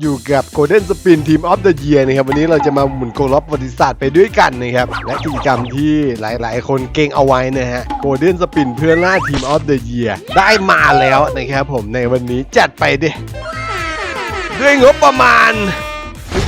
อยู่กับ Golden Spin Team of the Year นะครับวันนี้เราจะมาหมุนกลบประวัติศาสตร์ไปด้วยกันนะครับและกิจกรรมที่หลายๆ คนเก่งเอาไว้นะฮะ Golden Spin เพื่อล่า Team of the Year ได้มาแล้วนะครับผมในวันนี้จัดไปดิด้วยงบประมาณ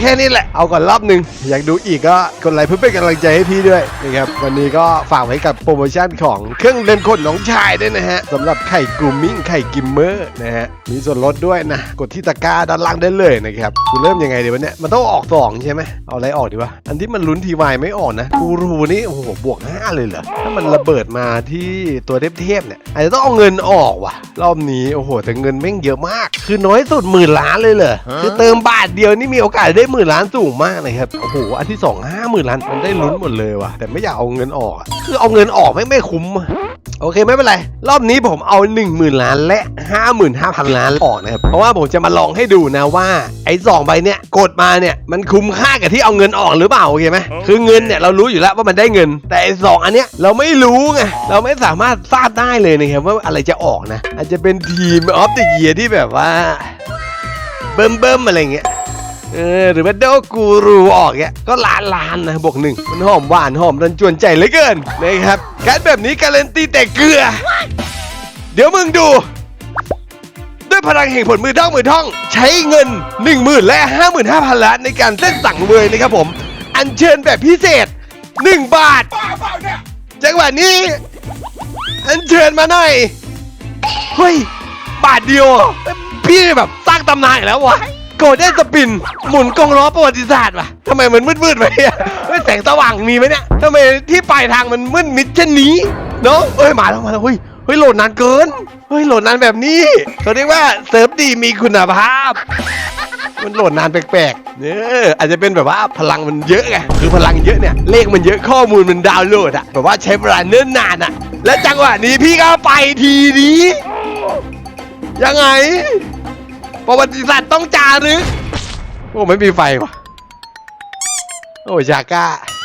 แค่นี้แหละ เอาก่อนรอบหนึ่งอยากดูอีกก็กดไลค์เพื่อเป็นกำลังใจให้พี่ด้วยนะครับวันนี้ก็ฝากไว้กับโปรโมชั่นของเครื่องเล่นขนน้องชายด้วยนะฮะสำหรับไข่กรูมมิ่งไข่กิมเมอร์นะฮะมีส่วนลดด้วยนะ กดที่ตะกร้าด้านล่างได้เลยนะครับกูเริ่มยังไงดีวะเนี่ยมันต้องออกสองใช่ไหมเอาอะไรออกดีวะอันที่มันลุ้นทีวายไม่ออกนะกูรูนี่โอ้โหบวกห้าเลยเหรอถ้ามันระเบิดมาที่ตัวเทพๆเนี่ยอาจจะต้องเอาเงินออกว่ะ รอบนี้โอ้โหแต่เงินแม่งเยอะมาก คือน้อยสุดหมื่นล้านเลยเหรอคือเติมบาทเดียวนี่มีโอกาสได้หมื่นล้านสูงมากนะครับ โอ้โห อันที่สองห้าหมื่นล้านมันได้ลุ้นหมดเลยว่ะ แต่ไม่อยากเอาเงินออกอะคือเอาเงินออกไม่งไม่คุ้มอะโอเคไม่เป็นไร รอบนี้ผมเอา 1 0,000 ล้านและ 55,000 ล้านออกนะครับ เพราะว่าผมจะมาลองให้ดูนะว่าไอ้สองใบเนี้ยกดมาเนี่ยมันคุ้มค่ากับที่เอาเงินออกหรือเปล่าโอเคไหมคือเงินเนี่ยเรารู้อยู่แล้วว่ามันได้เงิน แต่ไอ้สองอันเนี้ยเราไม่รู้ไงเราไม่สามารถทราบได้เลยนะครับว่าอะไรจะออกนะอาจจะเป็นทีมออฟเดอะเยียที่แบบว่าเบิ่มเบิ่มๆอะไรเงี้ย เออหรือว่าโดกูรูออกเนี่ยก็ล้านล้านนะบวกหนึ่งมันหอมหวานหอมรันจวนใจเหลือเกินนะครับการดแบบนี้การันตีแต่เกลือ เดี๋ยวมึงดู ด้วยพลังแห่งผลมือท่องมือท่อง ใช้เงิน 1 0,000และ 55,000 ล้านในการเส้นสั่งเวยนะครับผม อัญเชิญแบบพิเศษ 1 บาทจังหวะนี้ อัญเชิญมาหน่อยเฮ้ยบาทเดียวเหรอพี่แบบสร้างตำนานอีกแล้ววะ โกลเด้นสปิน หมุนกงล้อประวัติศาสตร์วะทำไมมันมืดๆไปอะไม่แสงสว่างมีไหมเนี่ยทำไมที่ปลายทางมันมืดมิดเช่นนี้เนาะเอ้ยมาแล้วมาแล้วเฮ้ยเฮ้ยโหลดนานเกินเฮ้ยโหลดนานแบบนี้เขาเรียกว่าเซิร์ฟดีมีคุณภาพ มันโหลดนานแปลกๆเนี่ยอาจจะเป็นแบบว่าพลังมันเยอะไงคือพลังเยอะเนี่ยเลขมันเยอะข้อมูลมันดาวน์โหลดอะแบบว่าใช้เวลาเนิ่นนานอะและจังหวะนี้พี่ก็ไปทีนี้ยังไง ประวัติศาสตร์ต้องจารึกโอ้ไม่มีไฟว่ะ โอ้ยาก้า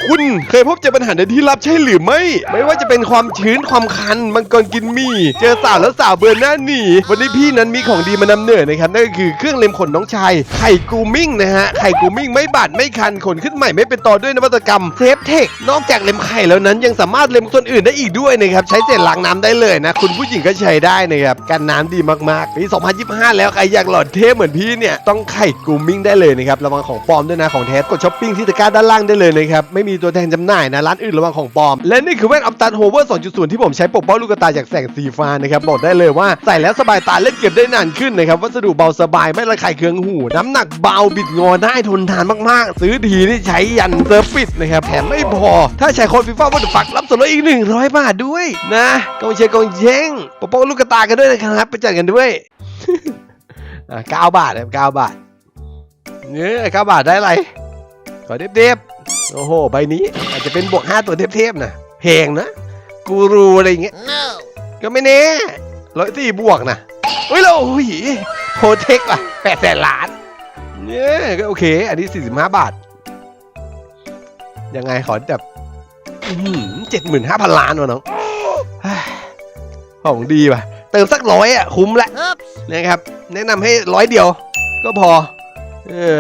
คุณเคยพบเจอปัญหาในที่ลับใช่หรือไม่ ไม่ว่าจะเป็นความชื้นความคันมังกรกินมี เจอสาวแล้วสาวเบือนหน้าหนี วันนี้พี่นั้นมีของดีมานำเหนือนะครับนั่นก็คือเครื่องเล็มขนน้องชายไข่กูมิ่งนะฮะไข่กูมิ่งไม่บาดไม่คันขนขึ้นใหม่ไม่เป็นตอด้วยนวัตกรรมเซฟเทคนอกจากเล็มไข่แล้วนั้นยังสามารถเล็มส่วนอื่นได้อีกด้วยนะครับใช้เศษล้างน้ำได้เลยนะคุณผู้หญิงก็ใช้ได้นะครับกันน้ำดีมากๆปี2025 แล้วใครอยากหล่อเท่เหมือนพี่เนี่ยต้องไข่กูมิ่งได้เลยนะครับระวังของปลอมด้วยนะของแท้กดช้อปปิ้งที่ตะกร้าด้านล่างได้เลยนะครับไม่มีตัวแทนจำหน่ายนะร้านอื่นระวังของปลอม และนี่คือแว่นอัปตันโฮเวอร์ 2.0 ที่ผมใช้ปกป้องลูกตาจากแสงสีฟ้านะครับบอกได้เลยว่าใส่แล้วสบายตาเล่นเก็บได้นานขึ้นนะครับวัสดุเบาสบายไม่ระคายเคืองหู น้ำหนักเบาบิดงอได้ทนทานมากๆ ซื้อทีนี่ใช้ยันเซิร์ฟปิดนะครับแถมไม่พอ ถ้าใช้ค้ดฟีฟ่าวัตถุฟักรับส่วนลดอีก 100 บาทด้วยนะกองเชียร์กองเย้งปกป้องลูกตากันด้วยนะครับไปจัดกันด้วยอะ9บาทครับ9บาทเนี่ย9บาทได้อะไรขอเด็บๆ โอ้โห ใบนี้อาจจะเป็นบวก5ตัวเทพๆนะแพงนะ กูรูอะไรอย่างเงี้ย ก็ไม่แน่ร้อยสี่บวกนะเฮ้ยเราโอ้ยโพเทคว่ะแปดแสนล้าน เนี่ยก็โอเค อันนี้45บาท ยังไงขอแบบเจ็ดหมื่นห้าพันล้านวะน้องเฮ้ยของดีว่ะ เติมสักร้อยอะ คุ้มละนะครับ แนะนำให้ร้อยเดียว ก็พอ เออ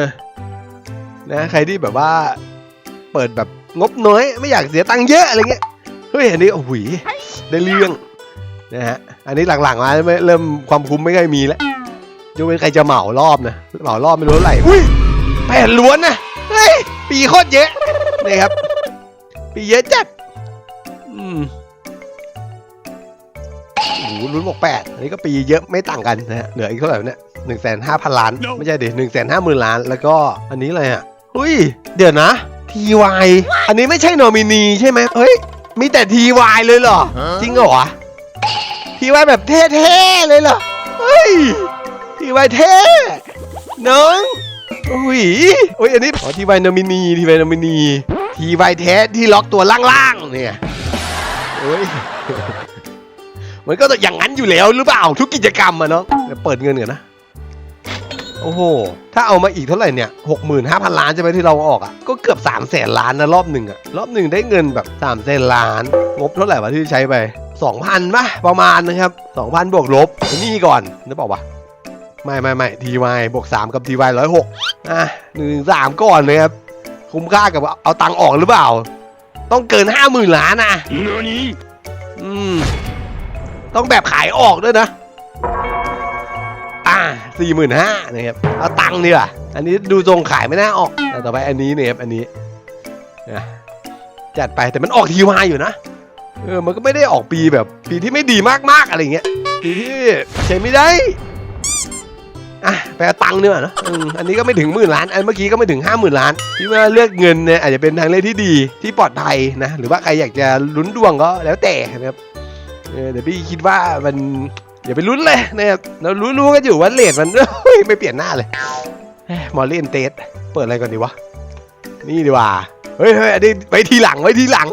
นะ ใครที่แบบว่า เปิดแบบงบน้อย ไม่อยากเสียตังค์เยอะอะไรเงี้ยเฮ้ยอันนี้โอ้โหยได้เรื่องนะฮะอันนี้หลังๆมาเริ่มความคุ้มไม่ค่อยมีแล้วยกเว้นใครจะเหมารอบนะเหมารอบไม่รู้เท่าไหร่อุ้ยแปดล้วนนะเฮ้ยปีโคตรเยอะนี่ครับ ปีเยอะจัดอืมโอ้ลุ้นบอกแปดอันนี้ก็ปีเยอะไม่ต่างกันนะฮะเหลืออีกเท่าไหร่วะเนี่ยหนึ่งแสนห้าพันล้าน ไม่ใช่ดิหนึ่งแสนห้าหมื่นล้าน แล้วก็อันนี้อะไรอะอุ้ย เดี๋ยวนะ ทีวายอันนี้ไม่ใช่โนมินีใช่ไหมเฮ้ย มีแต่ทีวายเลยเหรอ จริงเหรอวะทีวายแบบเท่ๆเลยเหรอ เฮ้ย ทีวายเท่ น้องอุ้ยโอ้ย อันนี้อ๋อทีวายโนมินี ทีวายโนมินี ทีวายแท้ที่ล็อกตัวล่างๆ เนี่ยโอ้ยมันก็อย่างนั้นอยู่แล้วหรือเปล่าทุกกิจกรรมอะเนาะเดี๋ยวเปิดเงินก่อนนะ โอ้โห ถ้าเอามาอีกเท่าไหร่เนี่ยหกหมื่นห้าพันล้านใช่ไหมที่เราเอาออกอะก็เกือบสามแสนล้านนะรอบหนึ่งอะรอบหนึ่งได้เงินแบบสามแสนล้าน งบเท่าไหร่วะที่ใช้ไปสองพันป่ะประมาณนะครับสองพันบวกลบไอ้นี่ก่อนนึกเปล่าวะไม่ไม่ไม่ทีวบวกสามกับทีวร้อยหกอะหนึ่งสามก่อนเลยครับ คุ้มค่ากับเอาตังค์ออกหรือเปล่า ต้องเกินห้าหมื่นล้านนะอืมต้องแบบขายออกด้วยนะอ่า สี่หมื่นห้านะครับเอาตังค์ดีกว่าอันนี้ดูทรงขายไม่น่าออกอะต่อไปอันนี้เนี่ยครับอันนี้นะจัดไปแต่มันออกทีวายอยู่นะเออมันก็ไม่ได้ออกปีแบบ ปีที่ไม่ดีมากๆอะไรเงี้ยปีที่ใช้ไม่ได้อะไปเอาตังค์ดีกว่าเนะอ,อันนี้ก็ไม่ถึงหมื่นล้าน อันเมื่อกี้ก็ไม่ถึงห้าหมื่นล้านพี่ว่าเลือกเงินเนี่ยอาจจะเป็นทางเลือกที่ดีที่ปลอดภัยนะหรือว่าใครอยากจะลุ้นดวงก็แล้วแต่นะครับเดี๋ยวพี่คิดว่ามัน อย่าไปลุ้นเลยนะครับเรารู้ๆกันอยู่ว่าเลทมันเฮ้ยไม่เปลี่ยนหน้าเลยเอ้ยมอลเลียนเตสเปิดอะไรก่อนดีวะ นี่ดีกว่าเฮ้ยเฮ้ยอันนี้ไว้ทีหลังไว้ทีหลัง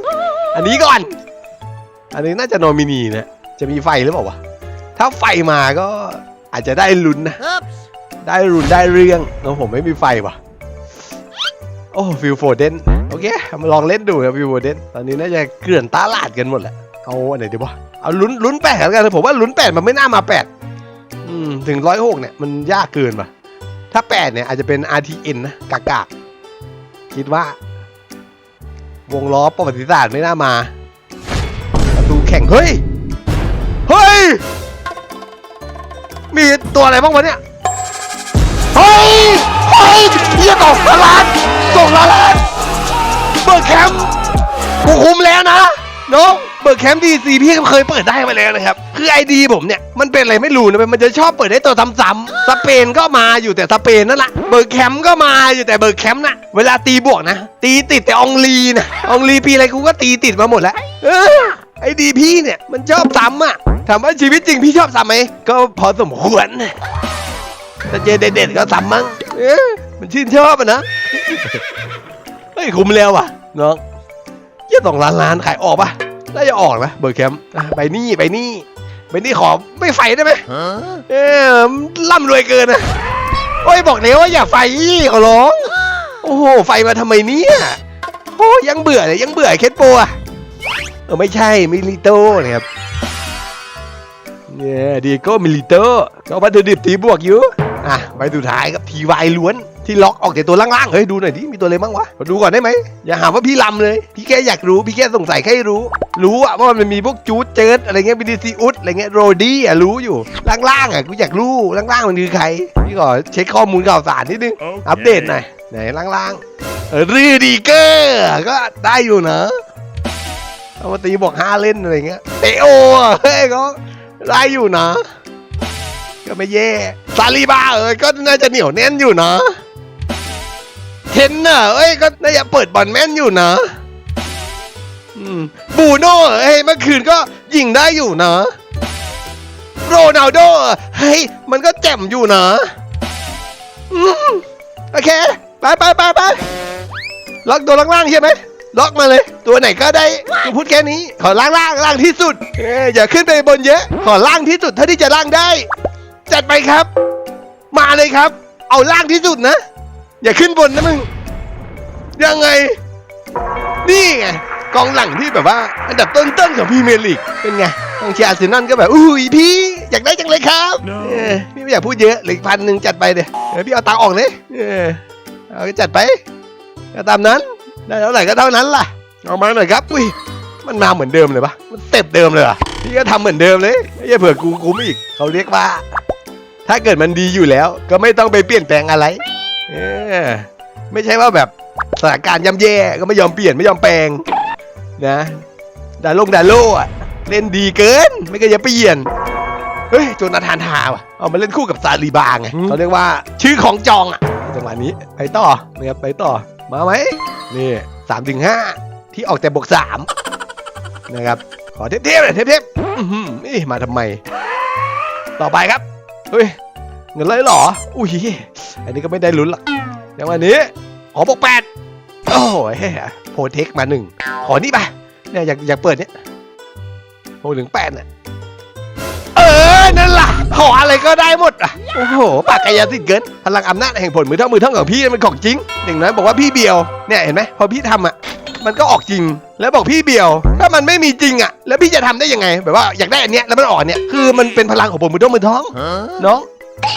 อันนี้ก่อน อันนี้น่าจะโนมินีนะจะมีไฟหรือเปล่าวะถ้าไฟมาก็อาจจะได้ลุ้นนะได้รุนได้เรื่องแล้วผมไม่มีไฟว่ะโอ้ฟิลโฟเดนโอเคมาลองเล่นดูครับฟิลโฟเดนตอนนี้น่าจะเกลื่อนตาลาดกันหมดแหละ เอาอันไหนดีวะเอาลุ้นลุ้นแปดแล้วกันผมว่าลุ้นแปดมันไม่น่ามาแปดอืมถึงร้อยหกเนี่ยมันยากเกินป่ะถ้าแปดเนี่ยอาจจะเป็น RTN นะกากากคิดว่า วงล้อประวัติศาสตร์ไม่น่ามาประตูแข่งเฮ้ยเฮ้ยมีตัวอะไรบ้างวะเนี่ยเฮ้ยเฮ้ยเฮียตกละล้านตกละล้านเบิร์แคมป์กูคุมแล้วนะน้อง เบิร์แคมป์ดีซีพี่ก็เคยเปิดได้มาแล้วนะครับ คือไอดีผมเนี่ย มันเป็นอะไรไม่รู้นะมันจะชอบเปิดได้ตัวซ้ำๆสเปนก็มาอยู่แต่สเปนนั่นแหละเบิร์แคมป์ก็มาอยู่แต่เบิร์แคมป์นะเวลาตีบวกนะ ตีติดแต่องลีนะองลีปีอะไรกูก็ตีติดมาหมดแล้วไอดีพี่เนี่ยมันชอบซ้ำอะถามว่าชีวิตจริงพี่ชอบซ้ำไหมก็พอสมควรถ้าเจอเด็ดๆก็ซ้ำมั้งมันชื่นชอบอะนะเฮ้ยคุ้มแล้วว่ะน้องยี่สองล้านล้านขายออกปะ น่าจะออกนะเบอร์แคมป์อะไปนี่ไปนี่ไปนี่ขอไม่ไฟได้ไหมเออร่ำรวยเกินนะโอ้ยบอกแล้วว่าอย่าไฟขอร้อง โอ้โหไฟมาทำไมเนี่ยโอ้ยังเบื่อเลยยังเบื่อเคสโปรอะเออไม่ใช่มิลิโต้นะครับเนี่ยดีโก้มิลิโต้ก็วัตถุดิบทีบวกอยู่อะใบสุดท้ายครับทีวายล้วน ที่ล็อกออกจากตัวล่างๆ เฮ้ยดูหน่อยดิ มีตัวอะไรบ้างวะขอดูก่อนได้ไหม อย่าหาว่าพี่ลำเลย พี่แค่อยากรู้ พี่แค่สงสัยแค่รู้ รู้อะว่ามันมีพวกจูดเจิดอะไรเงี้ยบีดีซีอุดอะไรเงี้ยโรดี้อะรู้อยู่ ล่างๆอะกูอยากรู้ ล่างๆมันคือใคร พี่ขอเช็คข้อมูลข่าวสารนิดนึง อัปเดตหน่อย ไหนล่างๆเออรีดีเกอร์ ก็ได้อยู่นะเอามาตีบอกห้าเล่นอะไรเงี้ย เตโออะเฮ้ยก็ได้อยู่นะ ก็ไม่แย่ซาลีบาเอ้ยก็น่าจะเหนียวแน่นอยู่นะ เทนน่ะเอ้ยก็น่าจะเปิดบอลแม่นอยู่นะบูโน่เอ้ยเมื่อคืนก็ยิงได้อยู่นะ โรนัลโดเฮ้ยมันก็แจ่มอยู่นะอโอเค ไปไปไปไปล็อกตัวล่างๆใช่ไหมล็อกมาเลย ตัวไหนก็ได้กูพูดแค่นี้ ขอล่างล่างล่างที่สุดอยอย่าขึ้นไปบนเยอะ ขอล่างที่สุดเท่าที่จะล่างได้ จัดไปครับ มาเลยครับ เอาล่างที่สุดนะ อย่าขึ้นบนนะมึง ยังไง นี่ไง กองหลังที่แบบว่า อันดับต้นๆของพรีเมียร์ลีกเป็นไงกองเชียร์อาร์เซนอลก็แบบอุ้ยพี่ อยากได้จังเลยครับ No เออพี่ไม่อยากพูดเยอะเหลืออีกพันหนึ่งจัดไปเดี๋ยวเออพี่เอาตังค์ออกเลยเออเอาก็จัดไปก็ตามนั้นได้เท่าไหร่ก็เท่านั้นล่ะเอามาหน่อยครับอุ้ยมันมาเหมือนเดิมเลยปะมันเต็ปเดิมเลยเหรอะพี่ก็ทำเหมือนเดิมเลยไม่ใช่เผื่อกูคุ้มอีกเขาเรียกว่า ถ้าเกิดมันดีอยู่แล้วก็ไม่ต้องไปเปลี่ยนแปลงอะไร เออไม่ใช่ว่าแบบสถานการณ์ย่ำแย่ก็ไม่ยอมเปลี่ยนไม่ยอมแปลงนะดาลงดาโลอะเล่นดีเกิน ไม่ก็จะเปลี่ยนเฮ้ยโจนาธานทาว่ะเอามาเล่นคู่กับซาลีบาไงเขาเรียกว่าชื่อของจองอะจังหวะนี้ไปต่อนะครับไปต่อมาไหมนี่สามถึงห้าที่ออกแต่บวกสามนะครับขอเทปๆเลยเทปๆอื้อหือนี่มาทำไม ต่อไปครับเฮ้ย เงินเลยเหรอ อุ้ย อันนี้ก็ไม่ได้ลุ้นหรอกอย่างวันนี้ขอบอกแปดโอ้ยโพเทคมาหนึ่งขอนี่ไปเนี่ยอยากอยากเปิดเนี่ยโอ้ถึงแปดน่ะเออ นั่นล่ะ ขออะไรก็ได้หมดอะ โอ้โห ปากกายาสิทธิ์เกิน พลังอำนาจแห่งผลมือเท่ามือเท่าของพี่มันของจริง อย่างนั้นบอกว่าพี่เบียว เนี่ยเห็นไหมพอพี่ทำอะ มันก็ออกจริง แล้วบอกพี่เบียว ถ้ามันไม่มีจริงอะ แล้วพี่จะทำได้ยังไง แบบว่าอยากได้อันเนี้ยแล้วมันออกอันเนี้ยคือมันเป็นพลังของผลมือเท่ามือท้อง น้อง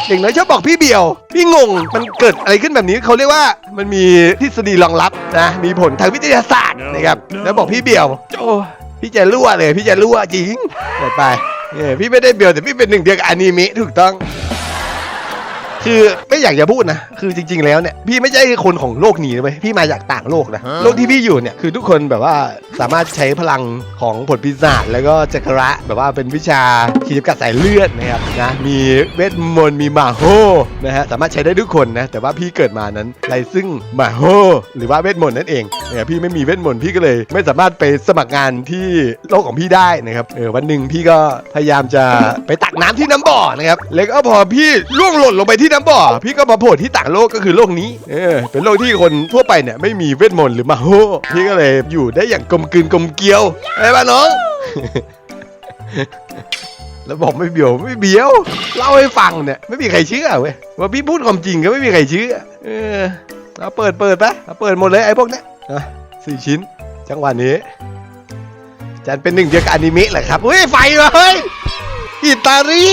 เด็กน้อยชอบบอกพี่เบียว พี่งง มันเกิดอะไรขึ้นแบบนี้เขาเรียกว่ามันมีทฤษฎีรองรับนะ มีผลทางวิทยาศาสตร์นะครับ แล้วบอกพี่เบียว โอ้ พี่จะรั่วเลย พี่จะรั่วจริงเปิดไปเออพี่ไม่ได้เบียวแต่พี่เป็นหนึ่งเดียวกับอนิเมะถูกต้อง คือไม่อยากจะพูดนะ คือจริง ๆ แล้วเนี่ยพี่ไม่ใช่คนของโลกนี้เลยพี่มาจากต่างโลกนะ โลกที่พี่อยู่เนี่ยคือทุกคนแบบว่าสามารถใช้พลังของผลปีศาจแล้วก็จักระแบบว่าเป็นวิชาขีดจำกัดสายเลือดนะครับนะมีเวทมนต์มีมาโฮนะฮะสามารถใช้ได้ทุกคนนะแต่ว่าพี่เกิดมานั้นไรซึ่งมาโฮหรือว่าเวทมนต์นั่นเองเนี่ยพี่ไม่มีเวทมนต์พี่ก็เลย ไม่สามารถไปสมัครงานที่โลกของพี่ได้นะครับเออวันหนึ่งพี่ก็พยายามจะไปตักน้ำที่น้ำบ่อนะครับแล้วก็พอพี่ล่วงหล่นลงไปที่น้ำบ่อพี่ก็มาโผล่ที่ต่างโลกก็คือโลกนี้ เออ เป็นโลกที่คนทั่วไปเนี่ยไม่มีเวทมนต์หรือมาโฮพี่ก็เลยอยู่ได้อย่างกลมกลืนกลมเกลียวไอ้บ้าน้อง แล้วบอกไม่เบียวไม่เบียวเล่าให้ฟังเนี่ยไม่มีใครเชื่อเว้ยว่าพี่พูดความจริงก็ไม่มีใครเชื่อ เออเอาเปิดเปิดไปเอาเปิดหมดเลยไอ้พวกเนี้ยอะสี่ชิ้น จังหวะนี้จันเป็นหนึ่งเดียวกับอนิเมะแหละครับเฮ้ยไฟวะเฮ้ยอิตาลี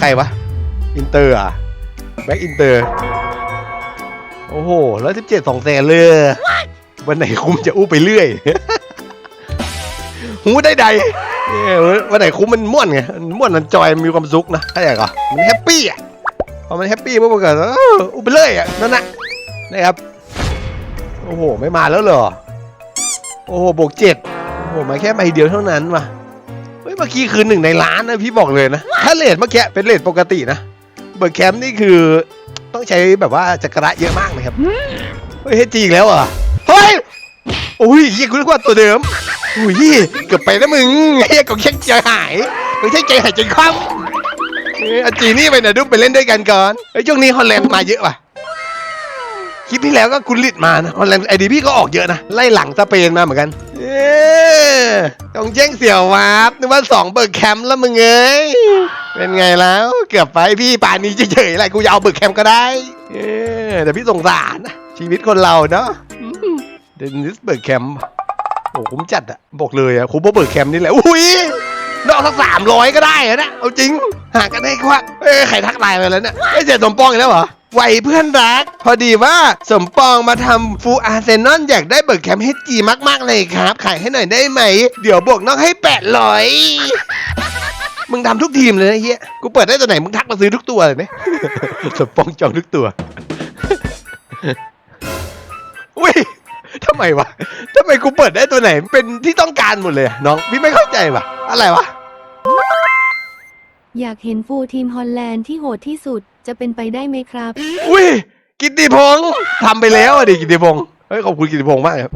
ใครวะ อินเตอร์อะแบ็กอินเตอร์ โอ้โหร้อยสิบเจ็ดสองแสนเลย วันไหนคุ้มจะอู้ไปเรื่อย หูได้ใดเออวันไหนคุ้มมันม่วนไงมันม่วนมันจอยมันมีความสุขนะเข้าใจก่ะมันแฮปปี้อะพอมันแฮปปี้ปุ๊บมันก็เอออู้ไปเรื่อยอะนั่นน่ะนะครับ โอ้โห ไม่มาแล้วเหรอ โอ้โหบวกเจ็ดโอ้โห มาแค่ใบเดียวเท่านั้นว่ะเฮ้ย เมื่อกี้คือหนึ่งในล้านนะพี่บอกเลยนะ ถ้าเลทเมื่อกี้เป็นเลทปกตินะ เบิร์ดแคมป์นี่คือต้องใช้แบบว่าจักระเยอะมากนะครับ เฮ้ยเฮจีอีกแล้วเหรอะเฮ้ยโอ้ยยี่คุณนึกว่าตัวเดิมอุ้ยเกือบไปนะมึงเฮียก็แค่ใจหายก็แค่ใจหายใจคว่ำเอ้ยอาจีนี่ไปไหนดูไปเล่นด้วยกันก่อนเฮ้ยช่วงนี้ฮอลแลนด์มาเยอะว่ะคลิปที่แล้วก็กุลิตมานะฮอลแลนด์ไอดีพี่ก็ออกเยอะนะไล่หลังสเปนมาเหมือนกันเอ๊ต้องแจ้งเสี่ยววาบนึกว่าสองเบิร์กแคมป์แล้วมึงเอ้ย เป็นไงแล้ว เกือบไปพี่ป่านนี้เฉยๆอะไรกูจะเอาเบิร์กแคมป์ก็ได้ เอ๊แต่พี่สงสารนะชีวิตคนเราเนาะเดนิสเบิร์กแคมป์โอ้คุ้มจัดอะบอกเลยอะคุ้มเพราะเบิร์กแคมป์นี่แหละ อุ้ยนอกสักสามร้อยก็ได้นะเอาจริง หากันได้ควักเอ้ยใครทักไลน์มาแล้วเนี่ยไอ้เสียสมปองอีกแล้วเหรอ ไหวเพื่อนรัก พอดีว่าสมปองมาทำฟูอาร์เซนอลอยากได้เบิร์กแคมป์ให้จีมากๆเลยครับ ขายให้หน่อยได้ไหม เดี๋ยวบวกน้องให้แปดร้อยมึงทำทุกทีมเลยนะเฮียกูเปิดได้ตัวไหนมึงทักมาซื้อทุกตัวเลยไหมสมปองจองทุกตัวอุ้ยทำไมวะทำไมกูเปิดได้ตัวไหนเป็นที่ต้องการหมดเลยอะน้องพี่ไม่เข้าใจวะอะไรวะ อยากเห็นฟูลทีมฮอลแลนด์ที่โหดที่สุดจะเป็นไปได้ไหมครับ อุ้ยกิตติพงศ์ทำไปแล้วอะดิกิตติพงศ์เฮ้ยขอบคุณกิตติพงศ์มากครับ